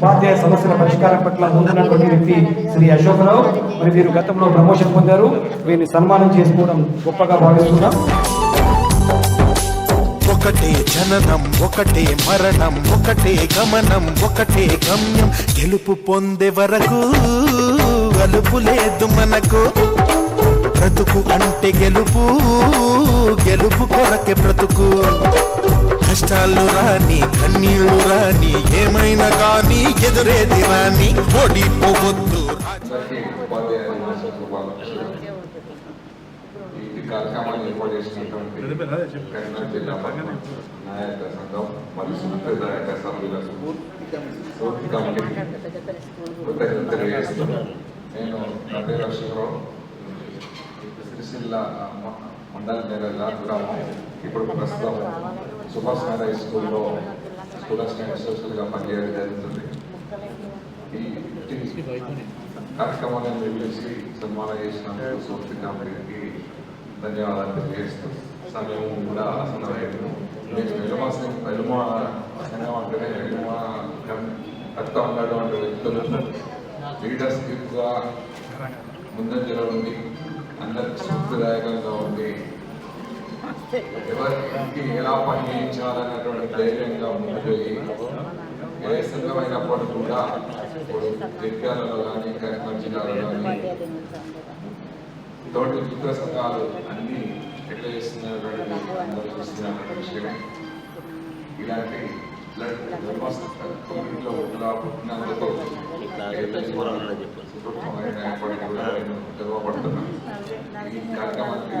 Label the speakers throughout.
Speaker 1: ఉపాధ్యాయ సమస్యల పరిష్కారం పట్ల ముందున్నటువంటి వ్యక్తి శ్రీ అశోకరావు మరి వీరు గతంలో ప్రమోషన్ పొందారు. వీరిని సన్మానం చేసుకోవడం గొప్పగా భావిస్తున్నాం.
Speaker 2: ఒకటే జననం ఒకటే మరణం ఒకటే గమనం ఒకటే గమ్యం. గెలుపు పొందే వరకు అలుపు లేదు మనకు. బ్రతుకు అంటే గెలుపు గెలుపు కొరకే బ్రతుకు. కష్టాలు రాని కన్నీళ్ళు రాని ఏమైనా కానీ ఎదురేది రాని ఓడిపోవద్దు.
Speaker 3: ఈ కార్యక్రమాన్ని ఏర్పాటు చేసినటువంటి జిల్లా నాయక సంఘం మరియు తెలియజేస్తున్నాను నేను నా పేరు అశోకరావు సిరిసిల్ల మ- మండల నెల గ్రామం ఇప్పుడు ప్రస్తుతం సుభాష్ నగర్ హై స్కూల్లో స్కూల్ అసిస్టెంట్ అసోసియేట్గా పనిచేయడం జరుగుతుంది ఈ ఈ కార్యక్రమాన్ని నిర్వహించి సన్మానం చేసినందుకు సోఫీ కంపెనీకి ధన్యవాదాలు తెలియజేస్తూ సమయం కూడా ఆసనమైంది నెక్స్ట్ వెలుమ సం- వెలుమ సంఘం అంటేనే వెలుమ కర్త ఉన్నటువంటి వ్యక్తులు లీడర్స్ ఎక్కువ ముందంజలో ఉండి అందరికి స్ఫూర్తిదాయకంగా ఉండి ఎవరికి ఎలా పని చేయించాలనేటువంటి ధైర్యంగా ముందుకు ఏ సంఘమైనప్పుడు కూడా ఇప్పుడు జగిత్యాలలో కానీ కరీంనగర్ జిల్లాలో కానీ తోటి విద్యా సంఘాలు అన్ని ఎట్లా చేస్తున్నటువంటి చూస్తున్నటువంటి విషయమే ఇలాంటి పుట్టినందుకు కూడా నేను గర్వపడుతున్నాను. ఈ కార్యక్రమానికి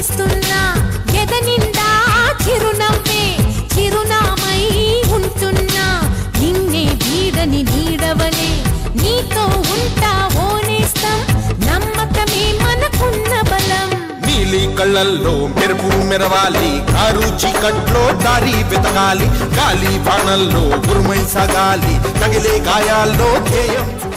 Speaker 4: చేస్తున్నా ఎద నిండా చిరునవ్వే? చిరునామై ఉంటున్నా. నిన్నే వీడని నీడవలే. నీతో ఉంటా నమ్మకమే మనకున్న బలం.
Speaker 2: నీలి కళ్ళల్లో మెరుపు మెరవాలి. కారు చీకట్లో దారి వెతకాలి. గాలి బాణల్లో గురుమై సాగాలి. తగిలే గాయాల్లో ధ్యేయం.